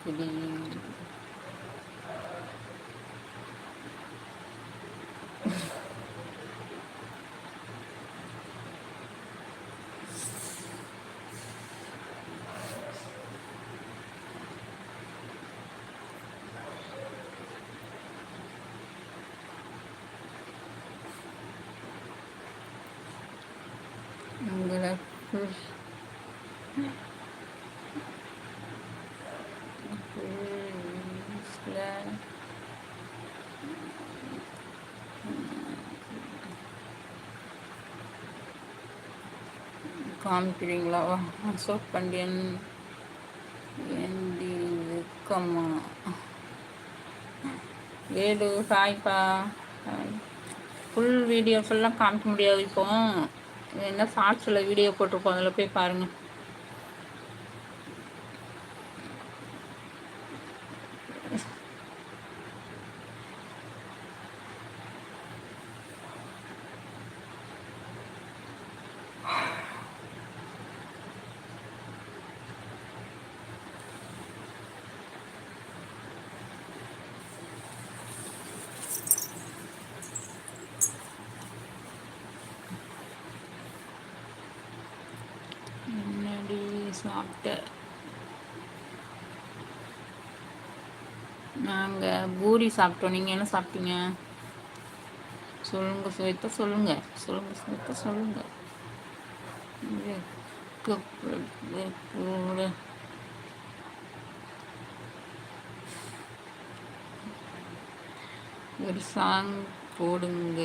Jadi Mm-hmm. காமிக்கிறீங்களா? Ashok Pandian. ஏண்டி வெக்கம்மா வேலு ஹாய்ப்பா ஹாய் ஃபுல் வீடியோ ஃபுல்லாக காமிக்க முடியாது இப்போ. என்ன ஷார்ட்ஸில் வீடியோ போட்டிருப்போம் அதில் போய் பாருங்கள் முன்னாடி சாப்பிட்ட. நாங்கள் பூரி சாப்பிட்டோம். நீங்கள் என்ன சாப்பிட்டீங்க? சொல்லுங்க சுவைத்தா சொல்லுங்க. சொல்லுங்க சுவைத்தா சொல்லுங்க. ஒரு சாங் போடுங்க.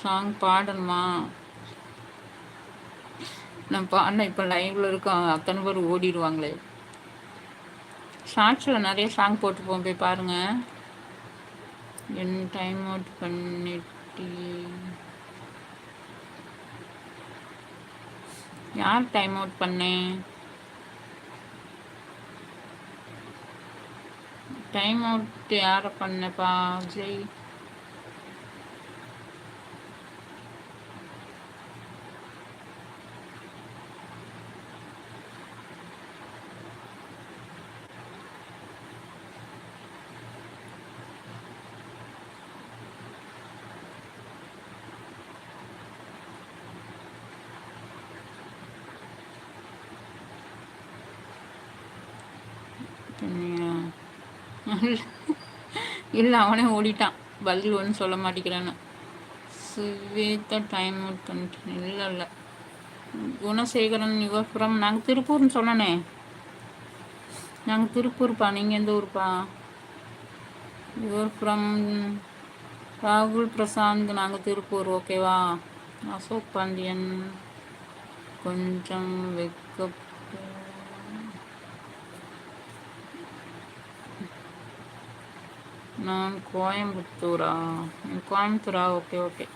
சாங் பாடணுமா? நான் பாடின இப்போ லைவில் இருக்கோம் அத்தனை பேர் ஓடிடுவாங்களே. ஷார்ட்ஸில் நிறைய சாங் போட்டுப்போம் போய் பாருங்கள் என் டைம் அவுட் பண்ணிட்டு. யார் டைம் அவுட் பண்ணேன் டைம் அவுட் யாரை பண்ணப்பா? ஜெய். இல்லை அவனே ஓடிட்டான். பதில் ஒன்றும் சொல்ல மாட்டேங்கிறான்னு. சுவேதா டைம் அவுட் பண்ணிட்டேன். இல்லை இல்லை. குணசேகரன் யுவபுரம். நாங்கள் திருப்பூர்னு சொன்னனே. நாங்கள் திருப்பூர்ப்பா. நீங்கள் எந்த ஊர்ப்பா? யுவபுரம். ராகுல் பிரசாந்த் நாங்கள் திருப்பூர். ஓகேவா? அசோக் பாண்டியன். கொஞ்சம் வெக்கப் நான் கோயம்புத்தூரா? கோயம்புத்தூரா ஓகே ஓகே.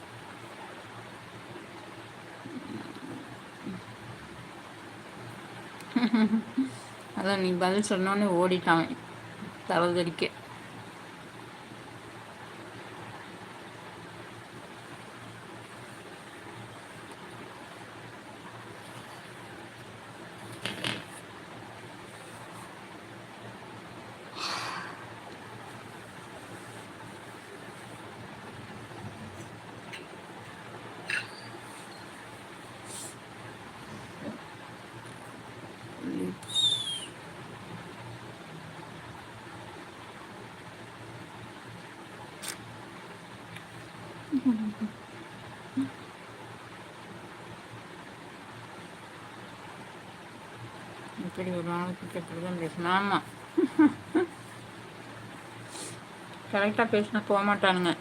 அதான் நீ பதில் சொன்னோன்னே ஓடிட்டான் தவறுதடிக்க இப்படி ஒரு நாளைக்கு இப்படி தான் பேசணும் ஆமாம் கரெக்டாக பேசினா போக மாட்டானுங்க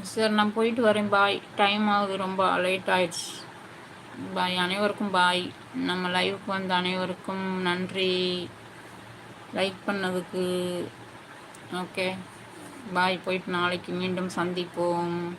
சார் நான் போயிட்டு வரேன். பாய் டைம் ஆகுது. ரொம்ப லேட் ஆயிடுச்சு. பாய் அனைவருக்கும் பாய் நம்ம லைவுக்கு வந்த அனைவருக்கும் நன்றி. லைக் பண்ணதுக்கு. ஓகே பாய் போயிட்டு நாளைக்கு மீண்டும் சந்திப்போம்.